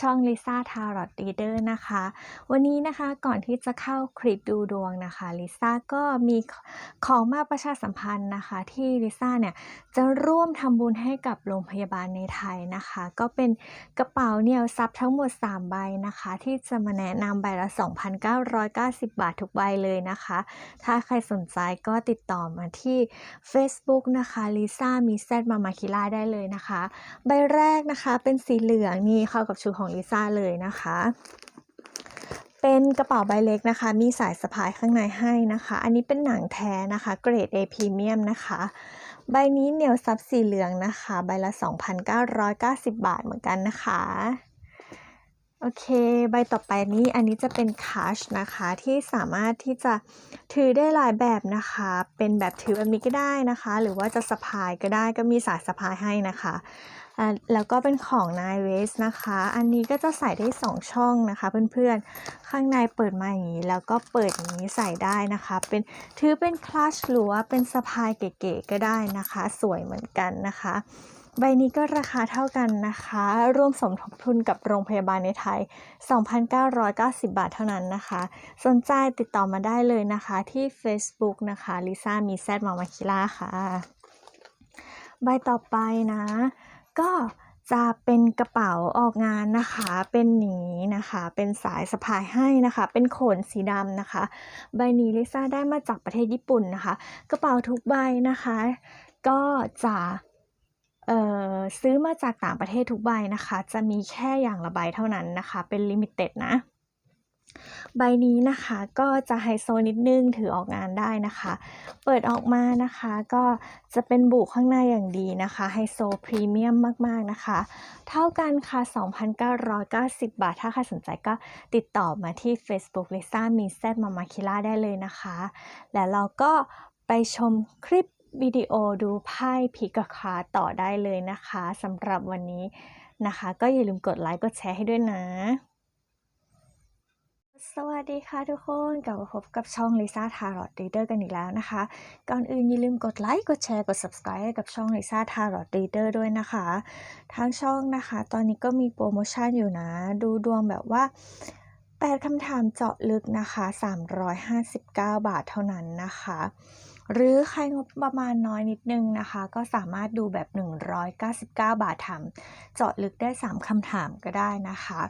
ช่องลิซ่าทาร์ o รีเดอร์นะคะ วันนี้นะคะก่อนที่จะเข้าคลิปดูดวงนะคะลิซ่าก็มีของมาประชาสัมพันธ์นะคะ ที่ลิซ่าเนี่ยจะร่วมทำบุญให้กับโรงพยาบาลในไทยนะคะ ก็เป็นกระเป๋าเนี่ยซับทั้งหมด 3 ใบนะคะ ที่จะมาแนะนำใบละ 2,990 บาททุกใบเลยนะคะ ถ้าใครสนใจก็ติดต่อมาที่ Facebook นะคะลิซ่ามีแซดมามาคิล่าได้เลยนะคะ ใบแรกนะคะเป็นสีเหลืองนี่เข้ากับชุดของลิซ่าเลยนะคะ เป็นกระเป๋าใบเล็กนะคะ มีสายสะพายข้างในให้นะคะ อันนี้เป็นหนังแท้นะคะ เกรด A พรีเมียมนะคะ ใบนี้เหนียวซับสีเหลืองนะคะ ใบละ 2,990 บาทเหมือนกันนะคะโอเค ใบต่อไปนี้อันนี้จะเป็นคัชนะคะที่สามารถที่จะถือได้หลายแบบนะคะ เป็นแบบถือแบบนี้ก็ได้นะคะ หรือว่าจะสะพายก็ได้ก็มีสายสะพายให้นะคะ แล้วก็เป็นของ n i v e s นะคะ อันนี้ก็จะใส่ได้ 2 ช่องนะคะ เพื่อนๆ ข้างในเปิดมาอย่างนี้ แล้วก็เปิดอย่างนี้ใส่ได้นะคะ เป็นถือเป็นคลัชหรือว่าเป็นสะพายเก๋ๆก็ได้นะคะ สวยเหมือนกันนะคะ ใบนี้ก็ราคาเท่ากันนะคะ ร่วมสมทบทุนกับโรงพยาบาลในไทย 2,990 บาทเท่านั้นนะคะ สนใจติดต่อมาได้เลยนะคะที่ Facebook นะคะลิซ่ามีแซดมามาคิล่าค่ะ ใบต่อไปนะ ก็จะเป็นกระเป๋าออกงานนะคะ เป็นหนีนะคะ เป็นสายสะพายให้นะคะ เป็นโขนสีดำนะคะ ใบนี้ลิซ่าได้มาจากประเทศญี่ปุ่นนะคะ กระเป๋าทุกใบนะคะ ก็จะเอ่อซื้อมาจากต่างประเทศทุกใบนะคะ จะมีแค่อย่างละใบเท่านั้นนะคะ เป็นลิมิเต็ดนะ ใบนี้นะคะก็จะไฮโซนิดนึงถือออกงานได้นะคะ เปิดออกมานะคะก็จะเป็นบุข้างในอย่างดีนะคะไฮโซพรีเมียมมากๆนะคะ เท่ากันค่ะ 2,990 บาท ถ้าใครสนใจก็ติดต่อมาที่ Facebook ลิซ่ามีแซดมามาคิล่าได้เลยนะคะ แล้วเราก็ไปชมคลิปวิดีโอดูไพ่พิกาคาต่อได้เลยนะคะสำหรับวันนี้นะคะ ก็อย่าลืมกดไลค์กดแชร์ให้ด้วยนะ สวัสดีค่ะทุกคนกลับมาพบกับช่อง Lisa Tarot Reader กันอีกแล้วนะคะ ก่อนอื่นอย่าลืมกดไลค์กดแชร์กด subscribe กับช่อง Lisa Tarot Reader ด้วยนะคะ ทางช่องนะคะ ตอนนี้ก็มีโปรโมชั่นอยู่นะ ดูดวงแบบว่า 8คำถามเจาะลึกนะคะ 359 บาทเท่านั้นนะคะ หรือใครงบประมาณน้อยนิดนึงนะคะ ก็สามารถดูแบบ 199 บาททำเจาะลึกได้ 3คำถามก็ได้นะคะ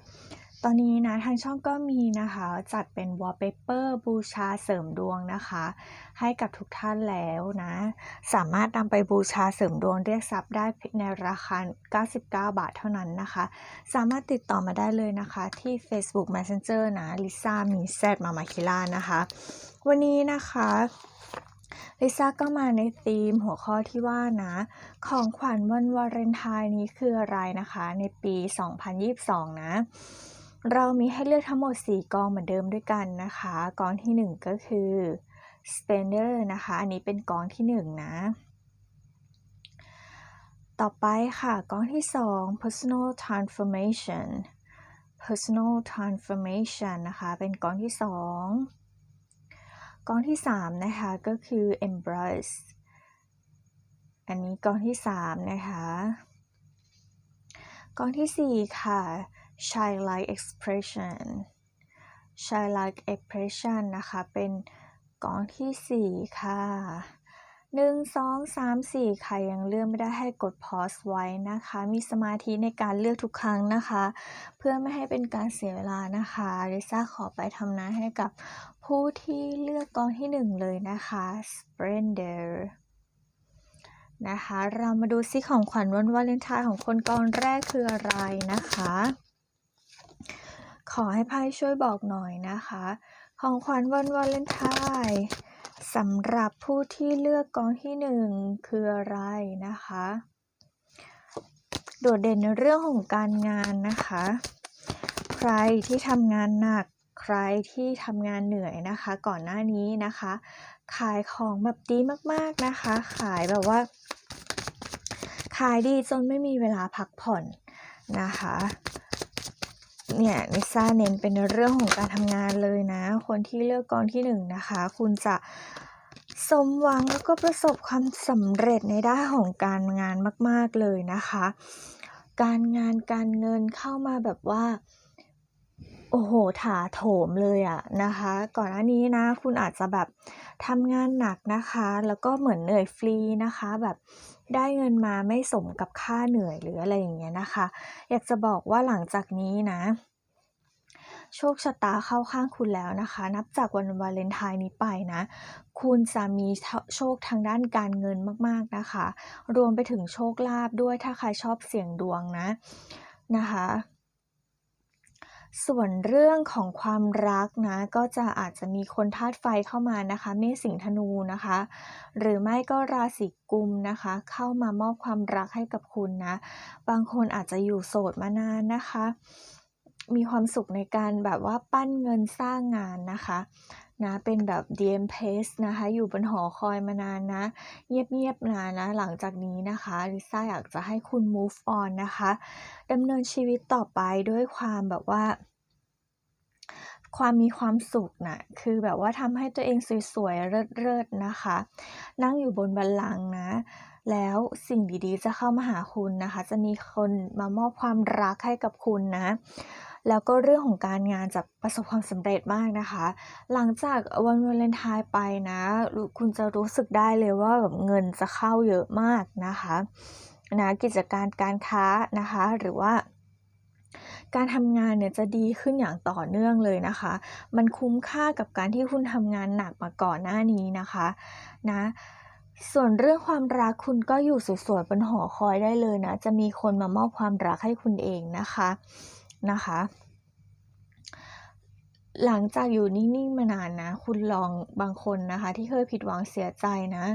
ตอนนี้นะทางช่องก็มีนะคะจัดเป็น wallpaper บูชาเสริมดวงนะคะ ให้กับทุกท่านแล้วนะ สามารถนำไปบูชาเสริมดวงเรียกทรัพย์ได้ในราคา 99 บาทเท่านั้นนะคะ สามารถติดต่อมาได้เลยนะคะที่ Facebook Messenger นะลิซ่ามีแซดมามาคิล่านะคะ วันนี้นะคะลิซ่าก็มาในธีมหัวข้อที่ว่านะ ของขวัญวันวาเลนไทน์นี้คืออะไรนะคะ ในปี 2022 นะ เรามีให้เลือกทั้งหมด 4 กองเหมือนเดิมด้วยกันนะคะ กองที่ 1 ก็คือ spender นะคะ อันนี้เป็นกองที่ 1 นะ ต่อไปค่ะ กองที่ 2 personal transformation personal transformation นะคะ เป็นกองที่ 2 กองที่ 3 นะคะ ก็คือ embrace อันนี้กองที่ 3 นะคะ กองที่ 4 ค่ะ childlike expression childlike expression นะคะ เป็นกองที่ 4 ค่ะ 1 2 3 4ใครยังเลือกไม่ได้ให้กด pause ไว้นะคะ มีสมาธิในการเลือกทุกครั้งนะคะ เพื่อไม่ให้เป็นการเสียเวลานะคะลิซ่าขอไปทำนาให้กับผู้ที่เลือกกองที่ 1 เลยนะคะ splendor นะคะ เรามาดูซิของขวัญวันวาเลนไทน์ของคนกองแรกคืออะไรนะคะ ขอให้ไพ่ช่วยบอกหน่อยนะคะ ของขวัญวันวาเลนไทน์สำหรับผู้ที่เลือกกองที่หนึ่งคืออะไรนะคะ โดดเด่นในเรื่องของการงานนะคะ ใครที่ทำงานหนักใครที่ทำงานเหนื่อยนะคะ ก่อนหน้านี้นะคะ ขายของแบบดีมากๆนะคะ ขายแบบว่า ขายดีจนไม่มีเวลาพักผ่อนนะคะ เนี่ยนิซ่าเน้นเป็นเรื่องของการทำงานเลยนะ คนที่เลือกกองที่หนึ่งนะคะ คุณจะสมหวังแล้วก็ประสบความสำเร็จในด้านของการงานมาก ๆเลยนะคะ การงานการเงินเข้ามาแบบว่า โอ้โฮถาโถมเลยอะนะคะ ก่อนหน้านี้นะคุณอาจจะแบบทำงานหนักนะคะ แล้วก็เหมือนเหนื่อยฟรีนะคะ แบบได้เงินมาไม่สมกับค่าเหนื่อยหรืออะไรอย่างเงี้ยนะคะ อยากจะบอกว่าหลังจากนี้นะ โชคชะตาเข้าข้างคุณแล้วนะคะ นับจากวันวาเลนไทน์นี้ไปนะ คุณจะมีโชคทางด้านการเงินมากๆนะคะ รวมไปถึงโชคลาภด้วยถ้าใครชอบเสี่ยงดวงนะนะคะ ส่วนเรื่องของความรักนะ ก็จะอาจจะมีคนธาตุไฟเข้ามานะคะ เมษสิงธนูนะคะ หรือไม่ก็ราศีกุมนะคะ เข้ามามอบความรักให้กับคุณนะ บางคนอาจจะอยู่โสดมานานนะคะ มีความสุขในการแบบว่าปั้นเงินสร้างงานนะคะ นะเป็นแบบ DM Pace นะคะ อยู่บนหอคอยมานานนะ เงียบๆนานนะ หลังจากนี้นะคะลิซ่าอยากจะให้คุณ move on นะคะดำเนินชีวิตต่อไปด้วยความแบบว่าความมีความสุขน่ะคือแบบว่าทำให้ตัวเองสวยๆ เลิศๆนะคะ นั่งอยู่บนบัลลังก์นะ แล้วสิ่งดีๆจะเข้ามาหาคุณนะคะ จะมีคนมามอบความรักให้กับคุณนะ แล้วก็เรื่องของการงานจะประสบความสำเร็จมากนะคะ หลังจากวันวาเลนไทน์ไปนะ คุณจะรู้สึกได้เลยว่าแบบเงินจะเข้าเยอะมากนะคะนะกิจการการค้านะคะ หรือว่าการทำงานเนี่ยจะดีขึ้นอย่างต่อเนื่องเลยนะคะ มันคุ้มค่ากับการที่คุณทำงานหนักมาก่อนหน้านี้นะคะนะส่วนเรื่องความรักคุณก็อยู่สวยๆบนหอคอยได้เลยนะ จะมีคนมามอบความรักให้คุณเองนะคะ นะคะ หลังจากอยู่นิ่งๆมานานนะ คุณลองบางคนนะคะ ที่เคยผิดหวังเสียใจนะ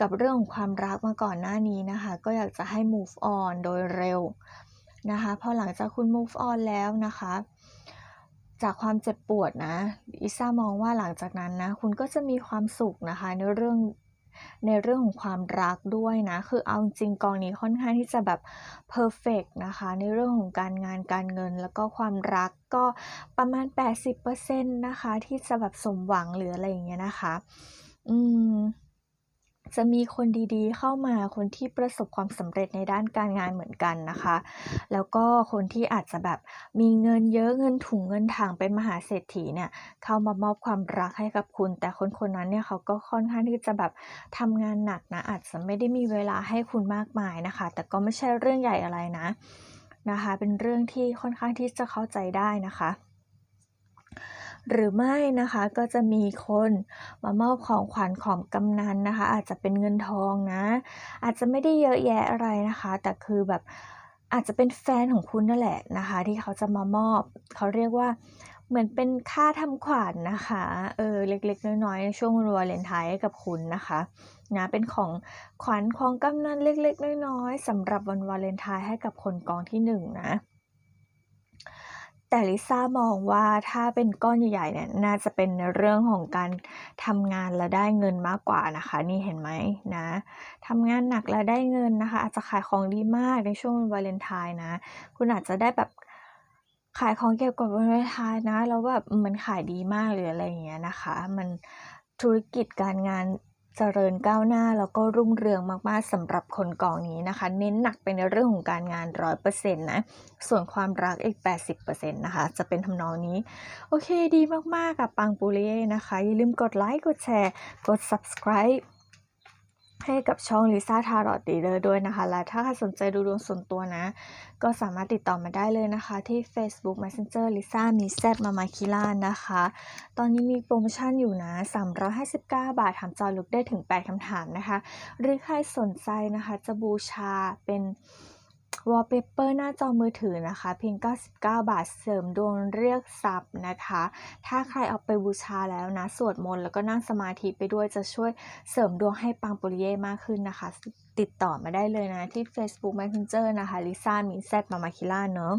กับเรื่องของความรักมาก่อนหน้านี้นะคะ ก็อยากจะให้ move on โดยเร็วนะคะ พอหลังจากคุณ move on แล้วนะคะจากความเจ็บปวดนะลิซ่ามองว่าหลังจากนั้นนะ คุณก็จะมีความสุขนะคะ ในเรื่อง ในเรื่องของความรักด้วยนะ คือเอาจริงกองนี้ค่อนข้างที่จะแบบเพอร์เฟกต์นะคะ ในเรื่องของการงานการเงินแล้วก็ความรักก็ประมาณ 80%นะคะ ที่จะแบบสมหวังหรืออะไรอย่างเงี้ยนะคะ อืม จะมีคนดีๆ เข้ามาคนที่ประสบความสำเร็จในด้านการงานเหมือนกันนะคะ แล้วก็คนที่อาจจะแบบมีเงินเยอะเงินถุงเงินถังเป็นมหาเศรษฐีเนี่ยเข้ามามอบความรักให้กับคุณ แต่คนๆนั้นเนี่ยเขาก็ค่อนข้างที่จะแบบทำงานหนักนะอาจจะไม่ได้มีเวลาให้คุณมากมายนะคะ แต่ก็ไม่ใช่เรื่องใหญ่อะไรนะนะคะ เป็นเรื่องที่ค่อนข้างที่จะเข้าใจได้นะคะ หรือไม่นะคะก็จะมีคนมามอบของขวัญของกำนัลนะคะ อาจจะเป็นเงินทองนะ อาจจะไม่ได้เยอะแยะอะไรนะคะ แต่คือแบบอาจจะเป็นแฟนของคุณนั่นแหละนะคะ ที่เขาจะมามอบ เขาเรียกว่าเหมือนเป็นค่าทำขวัญนะคะเออเล็กๆ น้อยๆในช่วงวันวาเลนไทน์ให้กับคุณนะคะนะเป็นของขวัญของกำนัลเล็กๆ น้อยๆสำหรับวันวาเลนไทน์ให้กับคนกองที่1นะ แต่ลิซ่ามองว่าถ้าเป็นก้อนใหญ่ๆเนี่ยน่าจะเป็นในเรื่องของการทำงานแล้วได้เงินมากกว่านะคะ นี่เห็นไหมนะทำงานหนักแล้วได้เงินนะคะ อาจจะขายของดีมากในช่วงวาเลนไทน์นะ คุณอาจจะได้แบบขายของเกี่ยวกับวาเลนไทน์นะแล้วแบบมันขายดีมากหรืออะไรอย่างเงี้ยนะคะ มันธุรกิจการงาน เจริญก้าวหน้าแล้วก็รุ่งเรืองมากๆสำหรับคนกองนี้นะคะ เน้นหนักไปในเรื่องของการงานร้อยเปอร์เซ็นต์นะ ส่วนความรักอีก 80%นะคะ จะเป็นทำนองนี้ โอเคดีมากๆกับปังปุริเย่นะคะ อย่าลืมกดไลค์กดแชร์ กด Subscribe ให้กับช่องลิซ่าทาโรต์รีเดอร์ด้วยนะคะ และถ้าใครสนใจดูดวงส่วนตัวนะ ก็สามารถติดต่อมาได้เลยนะคะ ที่เฟซบุ๊ก Messenger ลิซ่ามี Z มามาคิล่านะคะ ตอนนี้มีโปรโมชั่นอยู่นะ 359 บาทถามจอลึกได้ถึง 8คำถามนะคะ หรือใครสนใจนะคะ จะบูชาเป็น wallpaper หน้าจอมือถือนะคะ เพียง 99 บาทเสริมดวงเรียกทรัพย์นะคะ ถ้าใครเอาไปบูชาแล้วนะ สวดมนต์แล้วก็นั่งสมาธิไปด้วยจะช่วยเสริมดวงให้ปังปุริเย่มากขึ้นนะคะ ติดต่อมาได้เลยนะ ที่เฟซบุ๊ก Messenger นะคะลิซ่ามี Z มามาคิล่าเนาะ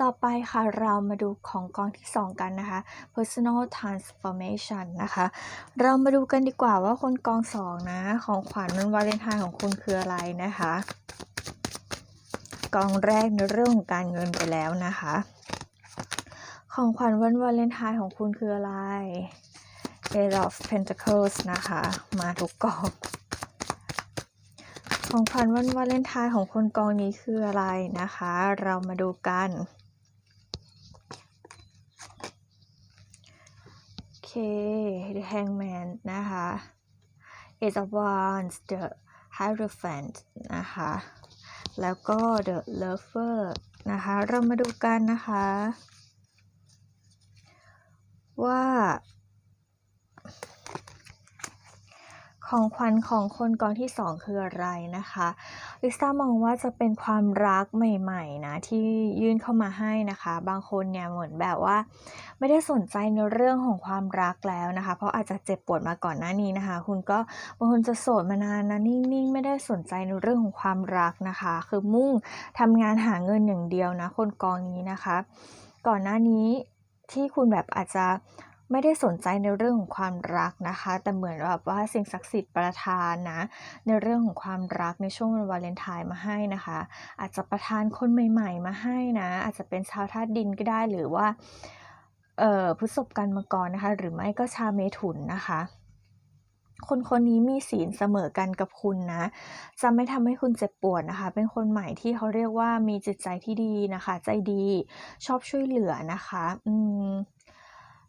ต่อไปค่ะเรามาดูของกองที่ 2 กันนะคะ Personal Transformation นะคะ เรามาดูกันดีกว่าว่าคนกอง 2 นะ ของขวัญวันวาเลนไทน์ของคุณคืออะไรนะคะ กองแรกในเรื่องของการเงินไปแล้วนะคะ ของขวัญวันวาเลนไทน์ของคุณคืออะไร Eight of Pentacles นะคะ มาทุกกอง ของขวัญวันวาเลนไทน์ของคนกองนี้คืออะไรนะคะ เรามาดูกัน โอเค The Hangman นะคะ Eight of Wands The Hierophant นะคะ แล้วก็ The Lover นะคะ เรามาดูกันนะคะ ว่า ของขวัญของคนกองที่สองคืออะไรนะคะ ลิซ่ามองว่าจะเป็นความรักใหม่ๆนะที่ยื่นเข้ามาให้นะคะ บางคนเนี่ยเหมือนแบบว่า ไม่ได้สนใจในเรื่องของความรักแล้วนะคะ เพราะอาจจะเจ็บปวดมาก่อนหน้านี้นะคะ คุณก็บางคนจะโสดมานานนะนิ่งๆไม่ได้สนใจในเรื่องของความรักนะคะ คือมุ่งทำงานหาเงินอย่างเดียวนะ คนกองนี้นะคะ ก่อนหน้านี้ที่คุณแบบอาจจะ ไม่ได้สนใจในเรื่องของความรักนะคะ แต่เหมือนแบบว่าสิ่งศักดิ์สิทธิ์ประทานนะ ในเรื่องของความรักในช่วงวันวาเลนไทน์มาให้นะคะ อาจจะประทานคนใหม่ ๆ มาให้นะ อาจจะเป็นชาวธาตุดินก็ได้หรือว่าเอ่อพฤษภกันมังกรนะคะ หรือไม่ก็ชาวเมถุนนะคะ คนคนนี้มีศีลเสมอกันกับคุณนะจะไม่ทำให้คุณเจ็บปวดนะคะ เป็นคนใหม่ที่เขาเรียกว่ามีจิตใจที่ดีนะคะ ใจดีชอบช่วยเหลือนะคะ อืม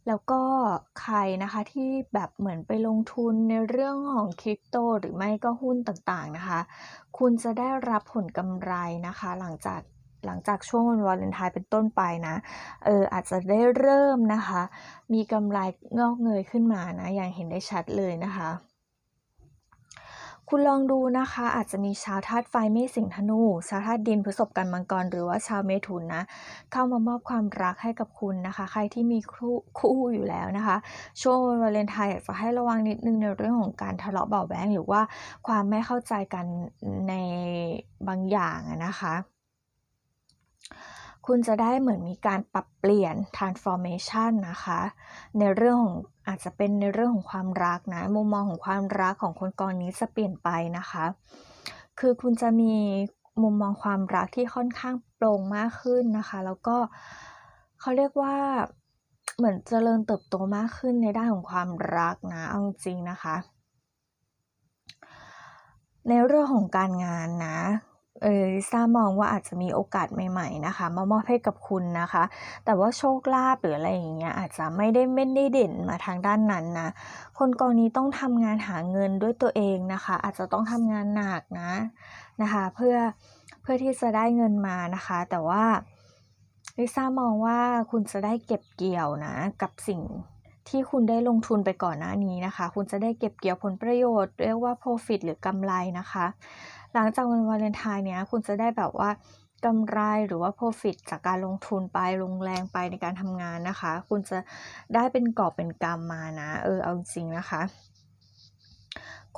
แล้วก็ใครนะคะที่แบบเหมือนไปลงทุนในเรื่องของคริปโตหรือไม่ก็หุ้นต่างๆนะคะ คุณจะได้รับผลกำไรนะคะ หลังจากหลังจากช่วงวันวาเลนไทน์เป็นต้นไปนะ เอออาจจะได้เริ่มนะคะ มีกำไรงอกเงยขึ้นมานะ อย่างเห็นได้ชัดเลยนะคะ คุณลองดูนะคะ อาจจะมีชาวธาตุไฟเมษสิงธนู ชาวธาตุดินพฤษภกันมังกรหรือว่าชาวเมถุนนะเข้ามามอบความรักให้กับคุณนะคะ ใครที่มีคู่คู่อยู่แล้วนะคะ ช่วงวันวาเลนไทน์อยากจะให้ระวังนิดนึงในเรื่องของการทะเลาะเบาะแว้งหรือว่าความไม่เข้าใจกันในบางอย่างนะคะ คุณจะได้เหมือนมีการปรับเปลี่ยน transformation นะคะ ในเรื่องของอาจจะเป็นในเรื่องของความรักนะ มุมมองของความรักของคนกองนี้จะเปลี่ยนไปนะคะ คือคุณจะมีมุมมองความรักที่ค่อนข้างโปร่งมากขึ้นนะคะ แล้วก็เขาเรียกว่าเหมือนเจริญเติบโตมากขึ้นในด้านของความรักนะ เอาจริงนะคะ ในเรื่องของการงานนะ เออลิซ่ามองว่าอาจจะมีโอกาสใหม่ๆนะคะ มามอบให้กับคุณนะคะ แต่ว่าโชคลาภหรืออะไรอย่างเงี้ยอาจจะไม่ได้ไม่ได้เด่นมาทางด้านนั้นนะ คนกองนี้ต้องทำงานหาเงินด้วยตัวเองนะคะ อาจจะต้องทำงานหนักนะนะคะ เพื่อเพื่อที่จะได้เงินมานะคะ แต่ว่าลิซ่ามองว่าคุณจะได้เก็บเกี่ยวนะกับสิ่งที่คุณได้ลงทุนไปก่อนหน้านี้นะคะ คุณจะได้เก็บเกี่ยวผลประโยชน์ เรียกว่า profit หรือกำไรนะคะ หลังจากวันวาเลนไทน์เนี้ยคุณจะได้แบบว่ากำไรหรือว่า profit จากการลงทุนไปลงแรงไปในการทำงานนะคะ คุณจะได้เป็นกอบเป็นกรรมมานะ เออ เอาจริงนะคะ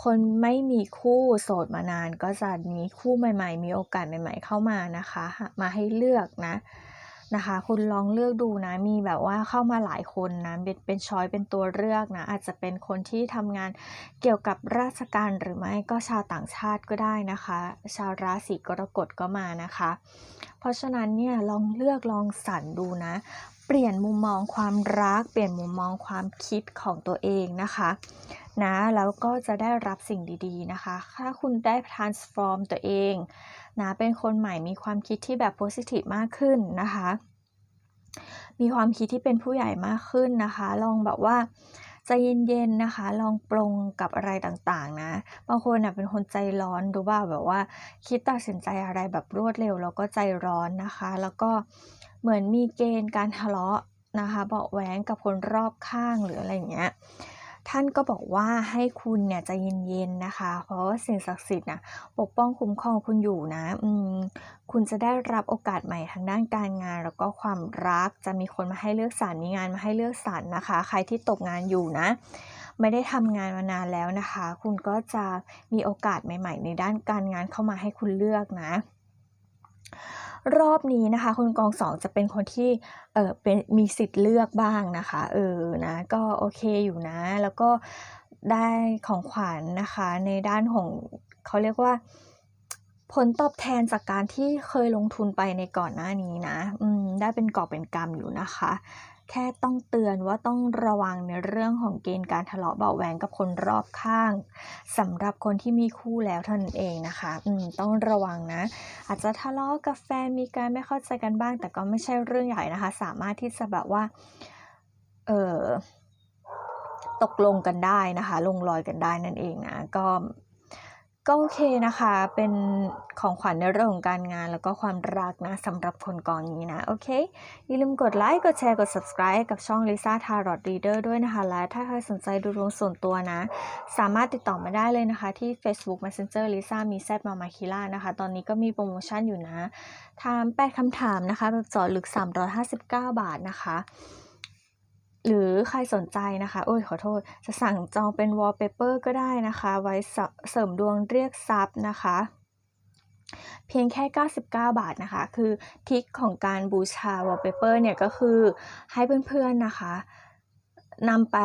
คนไม่มีคู่โสดมานานก็จะมีคู่ใหม่ ๆ มีโอกาสใหม่ ๆ เข้ามานะคะ มาให้เลือกนะ นะคะ คุณลองเลือกดูนะ มีแบบว่าเข้ามาหลายคนนะเป็นเป็นช้อยเป็นตัวเลือกนะ อาจจะเป็นคนที่ทำงานเกี่ยวกับราชการหรือไม่ก็ชาวต่างชาติก็ได้นะคะ ชาวราศีกรกฎก็มานะคะ เพราะฉะนั้นเนี่ยลองเลือกลองสรรดูนะ เปลี่ยนมุมมองความรัก เปลี่ยนมุมมองความคิดของตัวเองนะคะนะแล้วก็จะได้รับสิ่งดีๆนะคะ ถ้าคุณได้ transform ตัวเอง นะเป็นคนใหม่มีความคิดที่แบบ positive มากขึ้นนะคะ มีความคิดที่เป็นผู้ใหญ่มากขึ้นนะคะ ลองแบบว่าใจเย็นๆนะคะ ลองปรงกับอะไรต่างๆนะ บางคนน่ะเป็นคนใจร้อนรู้ป่าแบบว่า คิดตัดสินใจอะไรแบบรวดเร็วแล้วก็ใจร้อนนะคะ แล้วก็เหมือนมีเกณฑ์การทะเลาะนะคะเบาะแว้งกับคนรอบข้างหรืออะไรอย่างเงี้ย ท่านก็บอกว่าให้คุณเนี่ยใจเย็นๆนะคะ เพราะว่าสิ่งศักดิ์สิทธิ์น่ะปกป้องคุ้มครองคุณอยู่นะอืมคุณจะได้รับโอกาสใหม่ทางด้านการงาน แล้วก็ความรักจะมีคนมาให้เลือกสรรมีงานมาให้เลือกสรรนะคะ ใครที่ตกงานอยู่นะ ไม่ได้ทำงานมานานแล้วนะคะ คุณก็จะมีโอกาสใหม่ ๆ ในด้านการงานเข้ามาให้คุณเลือกนะ รอบนี้นะคะ คนกองสองจะเป็นคนที่เออเป็นมีสิทธิ์เลือกบ้างนะคะเออนะก็โอเคอยู่นะ แล้วก็ได้ของขวัญนะคะ ในด้านของเขาเรียกว่า ผลตอบแทนจากการที่เคยลงทุนไปในก่อนหน้านี้นะ อืมได้เป็นกอบเป็นกำอยู่นะคะ แค่ต้องเตือนว่าต้องระวังในเรื่องของเกณฑ์การทะเลาะเบาแหวงกับคนรอบข้างสำหรับคนที่มีคู่แล้วเท่านั้นเองนะคะอืมต้องระวังนะ อาจจะทะเลาะกับแฟนมีการไม่เข้าใจกันบ้าง แต่ก็ไม่ใช่เรื่องใหญ่นะคะ สามารถที่จะแบบว่า เออตกลงกันได้นะคะ ลงรอยกันได้นั่นเองนะก็ ก็โอเคนะคะ เป็นของขวัญในเรื่องของการงานแล้วก็ความรักนะสำหรับคนกองนี้นะ โอเค อย่าลืมกดไลค์ กดแชร์ กด subscribe กับช่อง Lisa Tarot Reader ด้วยนะคะ และถ้าใครสนใจดูดวงส่วนตัวนะ สามารถติดต่อมาได้เลยนะคะ ที่ Facebook Messenger Lisa มีแซดมามาคิล่านะคะ ตอนนี้ก็มีโปรโมชั่นอยู่นะถาม 8คำถามนะคะแบบจาะลึก 359 บาทนะคะ หรือใครสนใจนะคะ โอ้ยขอโทษ จะสั่งจองเป็น wallpaper ก็ได้นะคะ ไว้เสริมดวงเรียกทรัพย์นะคะ เพียงแค่ 99 บาทนะคะ คือทิคของการบูชา wallpaper เนี่ยก็คือให้เพื่อนๆนะคะนำไป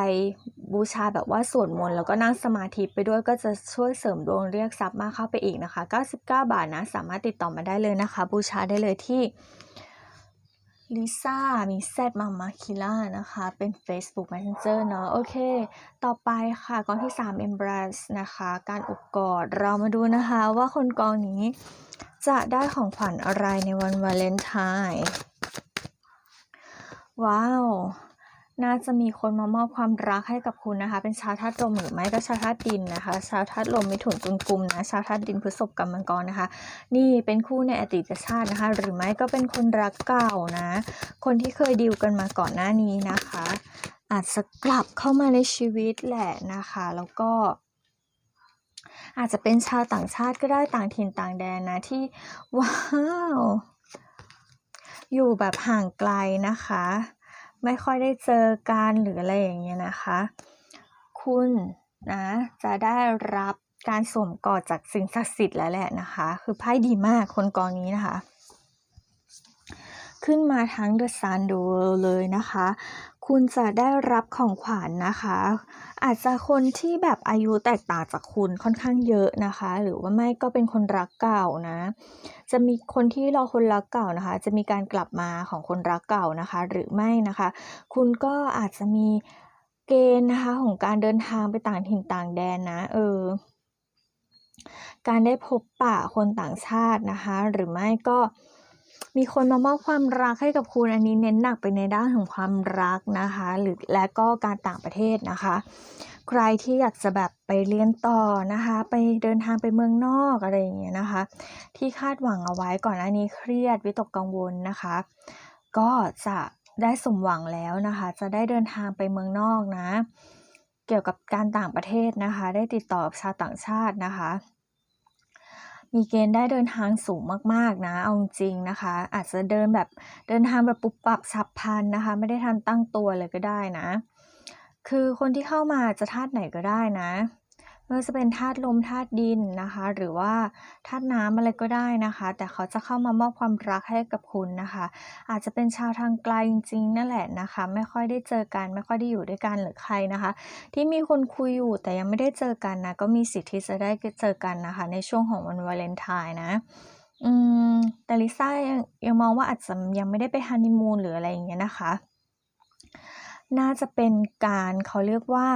บูชาแบบว่าสวดมนต์แล้วก็นั่งสมาธิไปด้วยก็จะช่วยเสริมดวงเรียกทรัพย์มากเข้าไปอีกนะคะ 99 บาทนะ สามารถติดต่อมาได้เลยนะคะ บูชาได้เลยที่ ลิซ่ามีแซดมามาคิล่านะคะ เป็น Facebook Messenger เนาะโอเค ต่อไปค่ะกองที่ 3 Embrace นะคะ การอบกอด เรามาดูนะคะว่าคนกองนี้จะได้ของขวัญอะไรในวันวาเลนไทน์ว้าว น่าจะมีคนมามอบความรักให้กับคุณนะคะ เป็นชาวธาตุลมหรือไม่ก็ชาวธาตุดินนะคะ ชาวธาตุลมมิถุนตุลกุมนะชาวธาตุดินพฤษภกับมังกรนะคะ นี่เป็นคู่ในอดีตชาตินะคะ หรือไม่ก็เป็นคนรักเก่านะ คนที่เคยดีลกันมาก่อนหน้านี้นะคะ อาจจะกลับเข้ามาในชีวิตแหละนะคะ แล้วก็อาจจะเป็นชาวต่างชาติก็ได้ต่างถิ่นต่างแดนนะที่ว้าว อยู่แบบห่างไกลนะคะ ไม่ค่อยได้เจอกันหรืออะไรอย่างเงี้ยนะคะ คุณนะจะได้รับการสวมกอดจากสิ่งศักดิ์สิทธิ์แล้วแหละนะคะ คือไพ่ดีมากคนกองนี้นะคะ ขึ้นมาทั้งเดอะซันดูเลยนะคะ คุณจะได้รับของขวัญนะคะ อาจจะคนที่แบบอายุแตกต่างจากคุณค่อนข้างเยอะนะคะ หรือว่าไม่ก็เป็นคนรักเก่านะ จะมีคนที่รอคนรักเก่านะคะ จะมีการกลับมาของคนรักเก่านะคะ หรือไม่นะคะ คุณก็อาจจะมีเกณฑ์นะคะของการเดินทางไปต่างถิ่นต่างแดนนะเออการได้พบปะคนต่างชาตินะคะ หรือไม่ก็ มีคนมามอบความรักให้กับคุณ อันนี้เน้นหนักไปในด้านของความรักนะคะ หรือและก็การต่างประเทศนะคะ ใครที่อยากจะแบบไปเรียนต่อนะคะ ไปเดินทางไปเมืองนอกอะไรอย่างเงี้ยนะคะ ที่คาดหวังเอาไว้ก่อนหน้านี้เครียดวิตกกังวลนะคะ ก็จะได้สมหวังแล้วนะคะ จะได้เดินทางไปเมืองนอกนะ เกี่ยวกับการต่างประเทศนะคะ ได้ติดต่อชาวต่างชาตินะคะ มีเกณฑ์ได้เดินทางสูงมากๆนะ เอาจริงนะคะ อาจจะเดินแบบเดินทางแบบปุบปับฉับพลันนะคะ ไม่ได้ทันตั้งตัวเลยก็ได้นะ คือคนที่เข้ามาจะธาตุไหนก็ได้นะ ไม่ว่าจะเป็นธาตุลมธาตุดินนะคะ หรือว่าธาตุน้ำอะไรก็ได้นะคะ แต่เขาจะเข้ามามอบความรักให้กับคุณนะคะ อาจจะเป็นชาวทางไกลจริงๆนั่นแหละนะคะ ไม่ค่อยได้เจอกัน ไม่ค่อยได้อยู่ด้วยกันหรือใครนะคะ ที่มีคนคุยอยู่แต่ยังไม่ได้เจอกันนะก็มีสิทธิ์ที่จะได้เจอกันนะคะ ในช่วงของวันวาเลนไทน์นะอืมแต่ลิซ่ายังยังมองว่าอาจจะยังไม่ได้ไปฮันนีมูนหรืออะไรอย่างเงี้ยนะคะ น่าจะเป็นการเขาเรียกว่า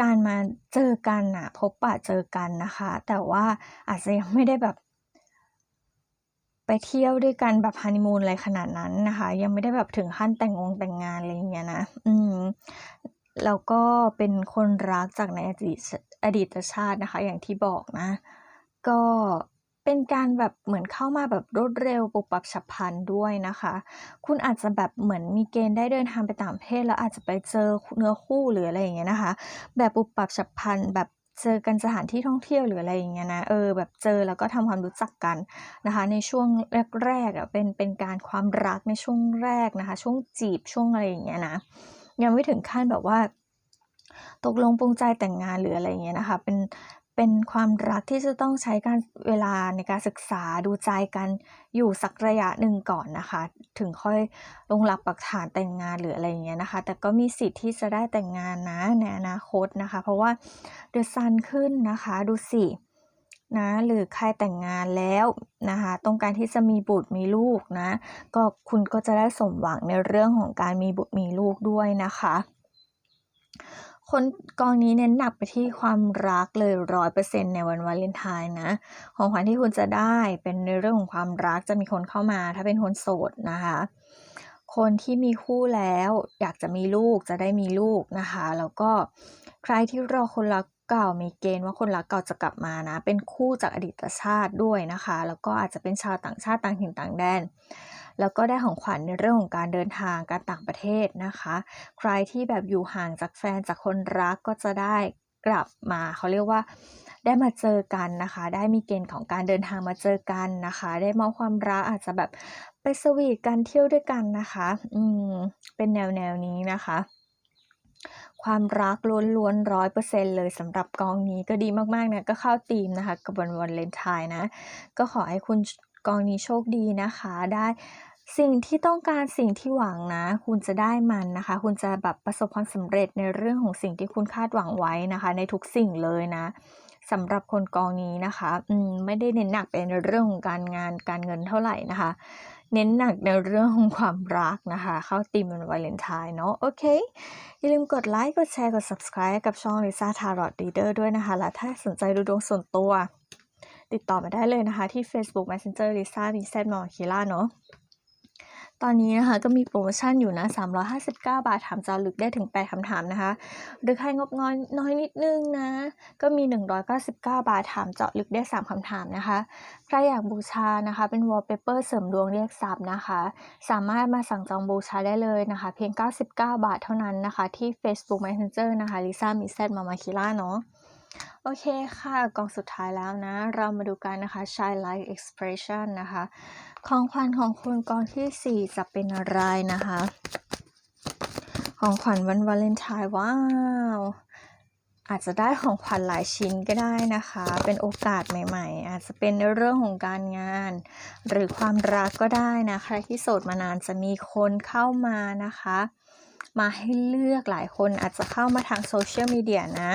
การมาเจอกันนะพบปะเจอกันนะคะ แต่ว่าอาจจะยังไม่ได้แบบ ไปเที่ยวด้วยกันแบบฮันนีมูนอะไรขนาดนั้นนะคะ ยังไม่ได้แบบถึงขั้นแต่งงงแต่งงานอะไรอย่างเงี้ยนะ อืมแล้วก็เป็นคนรักจากในอดีตอดีตชาตินะคะ อย่างที่บอกนะ ก็ เป็นการแบบเหมือนเข้ามาแบบรวดเร็วปุบปับฉับพลันด้วยนะคะ คุณอาจจะแบบเหมือนมีเกณฑ์ได้เดินทางไปต่างประเทศ แล้วอาจจะไปเจอเนื้อคู่หรืออะไรอย่างเงี้ยนะคะ แบบปุบปับฉับพลันแบบเจอกันสถานที่ท่องเที่ยวหรืออะไรอย่างเงี้ยนะเออแบบเจอแล้วก็ทำความรู้จักกันนะคะ ในช่วงแรกๆอะเป็นเป็นการความรักในช่วงแรกนะคะ ช่วงจีบช่วงอะไรอย่างเงี้ยนะยังไม่ถึงขั้นแบบว่า ตกลงปรงใจแต่งงานหรืออะไรอย่างเงี้ยนะคะ เป็น เป็นความรักที่จะต้องใช้การเวลาในการศึกษาดูใจกันอยู่สักระยะหนึ่งก่อนนะคะ ถึงค่อยลงหลักปักฐานแต่งงานหรืออะไรอย่างเงี้ยนะคะ แต่ก็มีสิทธิ์ที่จะได้แต่งงานนะในอนาคตนะคะ เพราะว่าเดือะซันขึ้นนะคะดูสินะหรือใครแต่งงานแล้วนะคะต้องการที่จะมีบุตรมีลูกนะ ก็คุณก็จะได้สมหวังในเรื่องของการมีบุตรมีลูกด้วยนะคะ คนกองนี้เน้นหนักไปที่ความรักเลยร้อยเปอร์เซ็นในวันวาเลนไทน์นะ ของขวัญที่คุณจะได้เป็นในเรื่องของความรักจะมีคนเข้ามา ถ้าเป็นคนโสดนะคะ คนที่มีคู่แล้วอยากจะมีลูกจะได้มีลูกนะคะ แล้วก็ใครที่รอคนรักเก่ามีเกณฑ์ว่าคนรักเก่าจะกลับมานะ เป็นคู่จากอดีตชาติด้วยนะคะ แล้วก็อาจจะเป็นชาวต่างชาติต่างถิ่นต่างแดน แล้วก็ได้ของขวัญในเรื่องของการเดินทางการต่างประเทศนะคะ ใครที่แบบอยู่ห่างจากแฟนจากคนรักก็จะได้กลับมาเขาเรียกว่าได้มาเจอกันนะคะ ได้มีเกณฑ์ของการเดินทางมาเจอกันนะคะ ได้มอบความรักอาจจะแบบไปสวีทกันเที่ยวด้วยกันนะคะ อืม เป็นแนวแนวนี้นะคะ ความรักล้วนๆร้อยเปอร์เซ็นเลยสำหรับกองนี้ก็ดีมากๆเนี่ยก็เข้าธีมนะคะกับวันวันเลนทน์นะ ก็ขอให้คุณ กองนี้โชคดีนะคะ ได้สิ่งที่ต้องการสิ่งที่หวังนะ คุณจะได้มันนะคะ คุณจะแบบประสบความสำเร็จในเรื่องของสิ่งที่คุณคาดหวังไว้นะคะ ในทุกสิ่งเลยนะสำหรับคนกองนี้นะคะอืมไม่ได้เน้นหนักเป็นเรื่องของการงานการเงินเท่าไหร่นะคะ เน้นหนักในเรื่องของความรักนะคะ เข้าธีมวันวาเลนไทน์เนาะโอเค อย่าลืมกดไลค์กดแชร์กด subscribe กับช่อง Lisa Tarot Reader ด้วยนะคะ และถ้าสนใจดูดวงส่วนตัว ติดต่อมาได้เลยนะคะ ที่ Facebook Messenger Lisa m i z m o k i l a เนาะตอนนี้นะคะก็มีโปรโมชั่นอยู่นะ 359 บาทถามเจาลึกได้ถึง 8คำถามนะคะ หรือใครงบน้อยน้อยนิดนึงนะ ก็มี 199 บาทถามเจาะลึกได้ 3คำถามนะคะ ใครอยากบูชานะคะ เป็นวอลเปเปอร์เสริมดวงเรียกทรัพย์นะคะ สามารถมาสั่งจองบูชาได้เลยนะคะ เพียง 99 บาทเท่านั้นนะคะ ที่ Facebook Messenger นะคะ Lisa m i z m a m a k i l a เนาะ โอเคค่ะกองสุดท้ายแล้วนะ เรามาดูกันนะคะ Shine Light Expression นะคะ ของขวัญของคุณกองที่ 4 จะเป็นอะไรนะคะ ของขวัญวันวาเลนไทน์ว้าวอาจจะได้ของขวัญหลายชิ้นก็ได้นะคะ เป็นโอกาสใหม่ ๆ อาจจะเป็นในเรื่องของการงาน หรือความรักก็ได้นะใครที่โสดมานานจะมีคนเข้ามานะคะ มาให้เลือกหลายคนอาจจะเข้ามาทางโซเชียลมีเดียนะ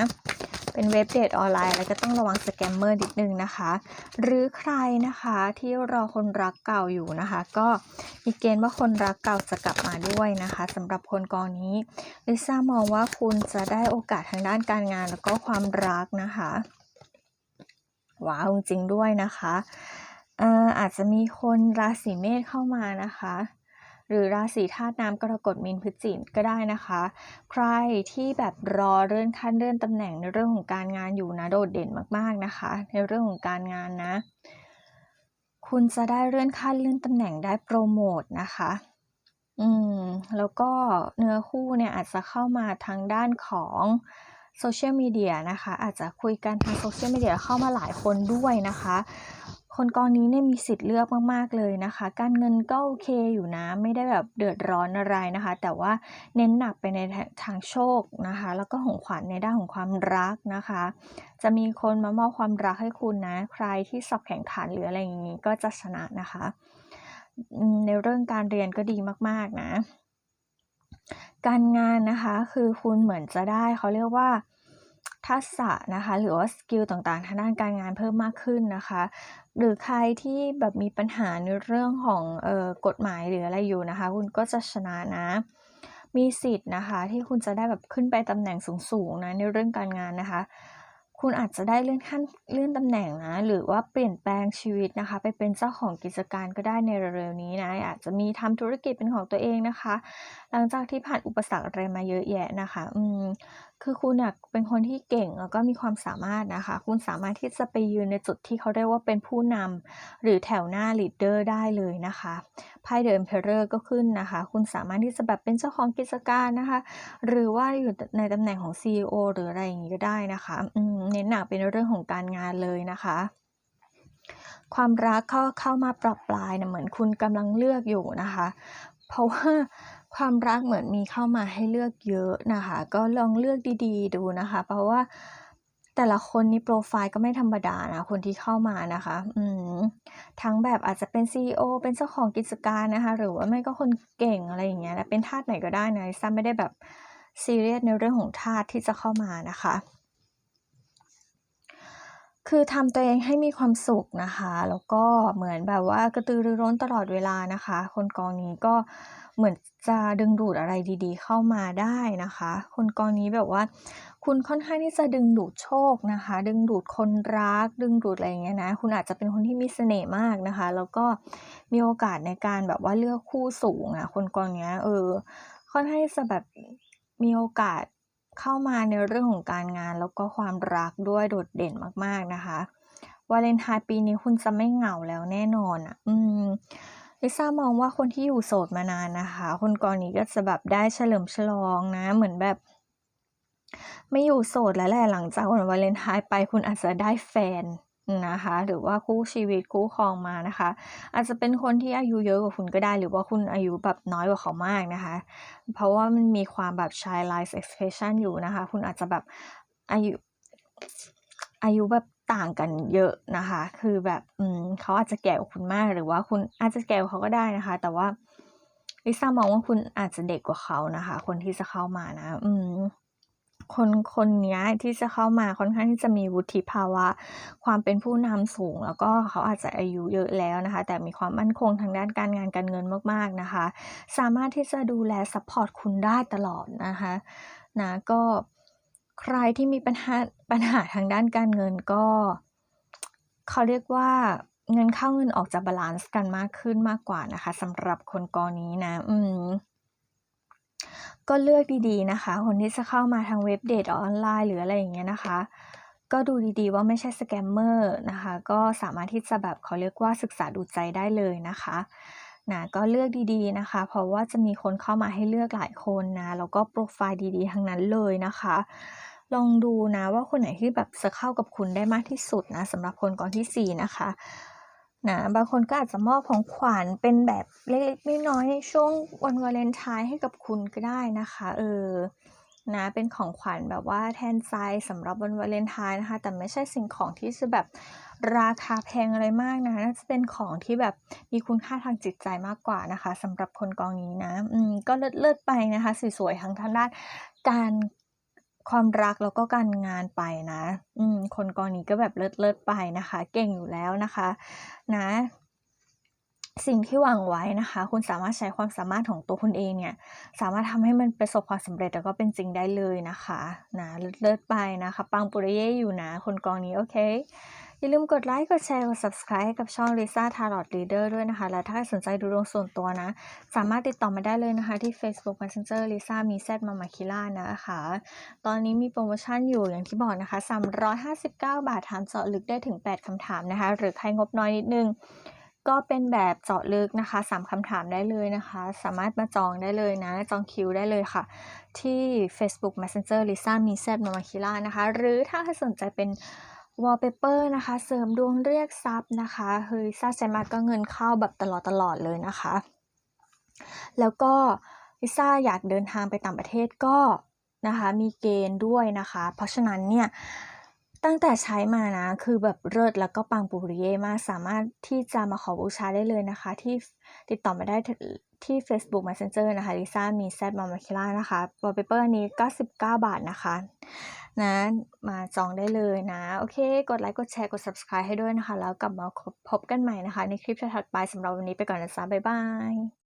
เป็นเว็บเดทออนไลน์แล้วก็ต้องระวังสแกมเมอร์นิดนึงนะคะ หรือใครนะคะที่รอคนรักเก่าอยู่นะคะ ก็มีเกณฑ์ว่าคนรักเก่าจะกลับมาด้วยนะคะสำหรับคนกองนี้ลิซ่ามองว่าคุณจะได้โอกาสทางด้านการงานแล้วก็ความรักนะคะว้าวจริงด้วยนะคะอออาจจะมีคนราศีเมษเข้ามานะคะ หรือราศีธาตุน้ำกรกฎมีนพฤศจิกก็ได้นะคะ ใครที่แบบรอเลื่อนขั้นเลื่อนตำแหน่งในเรื่องของการงานอยู่นะโดดเด่นมากๆนะคะ ในเรื่องของการงานนะ คุณจะได้เลื่อนขั้นเลื่อนตำแหน่งได้โปรโมทนะคะอืมแล้วก็เนื้อคู่เนี่ยอาจจะเข้ามาทางด้านของโซเชียลมีเดียนะคะอาจจะคุยกันทางโซเชียลมีเดียเข้ามาหลายคนด้วยนะคะ คนกองนี้เนี่ยมีสิทธิ์เลือกมาก ๆ เลยนะคะ การเงินก็โอเคอยู่นะ ไม่ได้แบบเดือดร้อนอะไรนะคะ แต่ว่าเน้นหนักไปในทางโชคนะคะ แล้วก็ของขวัญในด้านของความรักนะคะ จะมีคนมามอบความรักให้คุณนะ ใครที่สอบแข่งขันหรืออะไรอย่างนี้ก็จะชนะนะคะ ในเรื่องการเรียนก็ดีมาก ๆ นะ การงานนะคะคือคุณเหมือนจะได้เขาเรียกว่า ทักษะนะคะหรือว่าสกิลต่างๆทางด้านการงานเพิ่มมากขึ้นนะคะ หรือใครที่แบบมีปัญหาในเรื่องของออกฎหมายหรืออะไรอยู่นะคะ คุณก็จะชนะนะ มีสิทธิ์นะคะ ที่คุณจะได้แบบขึ้นไปตำแหน่งสูงๆนะในเรื่องการงานนะคะ คุณอาจจะได้เลื่อนขั้นเลื่อนตำแหน่งนะ หรือว่าเปลี่ยนแปลงชีวิตนะคะ ไปเป็นเจ้าของกิจการก็ได้ในเร็วๆนี้นะ อาจจะมีทำธุรกิจเป็นของตัวเองนะคะ หลังจากที่ผ่านอุปสรรคอะไรมาเยอะแยะนะคะ อืม คือคุณเป็นคนที่เก่งแล้วก็มีความสามารถนะคะ คุณสามารถที่จะไปยืนในจุดที่เขาเรียกว่าเป็นผู้นำหรือแถวหน้าลีดเดอร์ได้เลยนะคะไพ่เดิมเพลเรอร์ก็ขึ้นนะคะ คุณสามารถที่จะแบบเป็นเจ้าของกิจการนะคะ หรือว่าอยู่ในตำแหน่งของ CEO หรืออะไรอย่างนี้ก็ได้นะคะเน้นหนักเป็นเรื่องของการงานเลยนะคะความรักเข้าเข้ามาปรับปลายเนี่ยเหมือนคุณกำลังเลือกอยู่นะคะ เพราะว่า ความรักเหมือนมีเข้ามาให้เลือกเยอะนะคะ ก็ลองเลือกดีๆ ดูนะคะ เพราะว่าแต่ละคนนี่โปรไฟล์ก็ไม่ธรรมดานะ คนที่เข้ามานะคะ อืมทั้งแบบอาจจะเป็น CEO เป็นเจ้าของกิจการนะคะ หรือว่าไม่ก็คนเก่งอะไรอย่างเงี้ยนะเป็นทาสไหนก็ได้นะลิซ่าไม่ได้แบบซีเรียสในเรื่องของทาสที่จะเข้ามานะคะ คือทำตัวเองให้มีความสุขนะคะ แล้วก็เหมือนแบบว่ากระตือรือร้นตลอดเวลานะคะ คนกองนี้ก็เเหมือนจะดึงดูดอะไรดีๆ เข้ามาได้นะคะ คนกองนี้แบบว่า คุณค่อนข้างที่จะดึงดูดโชคนะคะ ดึงดูดคนรัก ดึงดูดอะไรอย่างเงี้ยนะ คุณอาจจะเป็นคนที่มีเสน่ห์มากนะคะ แล้วก็มีโอกาสในการแบบว่าเลือกคู่สูงอะคนกองเนี้ยเออ ค่อนข้างที่จะแบบมีโอกาสเข้ามาในเรื่องของการงาน แล้วก็ความรักด้วยโดดเด่นมากๆนะคะวาเลนไทน์ปีนี้คุณจะไม่เหงาแล้วแน่นอนอะ อืม ลิซ่ามองว่าคนที่อยู่โสดมานานนะคะ คนกองนี้ก็จะแบบได้เฉลิมฉลองนะ เหมือนแบบ ไม่อยู่โสดแล้วแหละหลังจากวันวาเลนไทน์ไปคุณอาจจะได้แฟนนะคะหรือว่าคู่ชีวิตคู่ครองมานะคะ อาจจะเป็นคนที่อายุเยอะกว่าคุณก็ได้ หรือว่าคุณอายุแบบน้อยกว่าเขามากนะคะ เพราะว่ามันมีความแบบ childlike expression อยู่นะคะ คุณอาจจะแบบอายุอายุแบบ ต่างกันเยอะนะคะ คือแบบอืมเขาอาจจะแก่กว่าคุณมากหรือว่าคุณอาจจะแก่กว่าเขาก็ได้นะคะ แต่ว่าลิซ่ามองว่าคุณอาจจะเด็กกว่าเขานะคะ คนที่จะเข้ามานะ อืมคนคนเนี้ยที่จะเข้ามาค่อนข้างที่จะมีวุฒิภาวะ ความเป็นผู้นำสูง แล้วก็เขาอาจจะอายุเยอะแล้วนะคะ แต่มีความมั่นคงทางด้านการงานการเงินมากๆนะคะ สามารถที่จะดูแลซัปพอร์ตคุณได้ตลอดนะคะนะก็ ใครที่มีปัญหาปัญหาทางด้านการเงินก็เขาเรียกว่าเงินเข้าเงินออกจะบาลันซ์กันมากขึ้นมากกว่านะคะสำหรับคนกองนี้นะ อืมก็เลือกดีๆนะคะ คนที่จะเข้ามาทางเว็บเดตออนไลน์หรืออะไรอย่างเงี้ยนะคะ ก็ดูดีๆว่าไม่ใช่สแกมเมอร์นะคะ ก็สามารถที่จะแบบเขาเรียกว่าศึกษาดูใจได้เลยนะคะ นะก็เลือกดีๆนะคะ เพราะว่าจะมีคนเข้ามาให้เลือกหลายคนนะแล้วก็โพรไฟล์ดีๆ ทั้งนั้นเลยนะคะ ลองดูนะว่าคนไหนที่แบบจะเข้ากับคุณได้มากที่สุดนะสำหรับคนกองที่ 4 นะคะนะบางคนก็อาจจะมอบของขวัญเป็นแบบเล็กๆน้อยๆในช่วงวันวาเลนไทน์ให้กับคุณก็ได้นะคะ เออ นะเป็นของขวัญแบบว่าแทนใจสำหรับวันวาเลนไทน์นะคะ แต่ไม่ใช่สิ่งของที่จะแบบราคาแพงอะไรมากนะน่าจะเป็นของที่แบบมีคุณค่าทางจิตใจมากกว่านะคะสำหรับคนกองนี้นะอืมก็เลิศๆไปนะคะสวยๆทั้งทางด้านการความรักแล้วก็การงานไปนะ อืมคนกองนี้ก็แบบเลิศๆไปนะคะ เก่งอยู่แล้วนะคะ นะ สิ่งที่หวังไว้นะคะ คุณสามารถใช้ความสามารถของตัวคุณเองเนี่ย สามารถทำให้มันประสบความสำเร็จแล้วก็เป็นจริงได้เลยนะคะนะเลิศไปนะคะ ปังปุริเย่อยู่นะ คนกองนี้ โอเค อย่าลืมกดไลค์ กดแชร์ กด Subscribe ให้กับช่อง Lisa Tarot Reader ด้วยนะคะ และถ้าสนใจดูดวงส่วนตัวนะ สามารถติดต่อมาได้เลยนะคะ ที่ Facebook Messenger Lisa มี Z Mama Killa นะคะ ตอนนี้มีโพรโมชั่นอยู่อย่างที่บอกนะคะ 359 บาทถามเจาะลึกได้ถึง 8คำถามนะคะ หรือใครงบน้อยนิดนึง ก็เป็นแบบเจาะลึกนะคะ3คำถามได้เลยนะคะ สามารถมาจองได้เลยนะ จองคิวได้เลยค่ะ ที่ Facebook Messenger Lisa มี Z Mama Killa นะคะ หรือถ้าใครสนใจเป็น wallpaper นะคะ เสริมดวงเรียกทรัพย์นะคะเฮ้ยซาใช้มาก็เงินเข้าแบบตลอดๆเลยนะคะ แล้วก็ลิซ่าอยากเดินทางไปต่างประเทศก็นะคะ มีเกณฑ์ด้วยนะคะ เพราะฉะนั้นเนี่ย ตั้งแต่ใช้มานะ คือแบบเลิศแล้วก็ปังปุริเยมาก สามารถที่จะมาขอบูชาได้เลยนะคะ ที่ติดต่อมาได้ที่ Facebook Messenger นะคะ Lisa มี Z Mama Killa นะคะ wallpaper อันนี้ 99 บาทนะคะนะมาจองได้เลยนะ โอเค กดไลค์ กดแชร์ กด Subscribe ให้ด้วยนะคะ แล้วกลับมาพบกันใหม่นะคะ ในคลิปถัดไปสำหรับวันนี้ไปก่อนนะจ๊ะบ๊ายบาย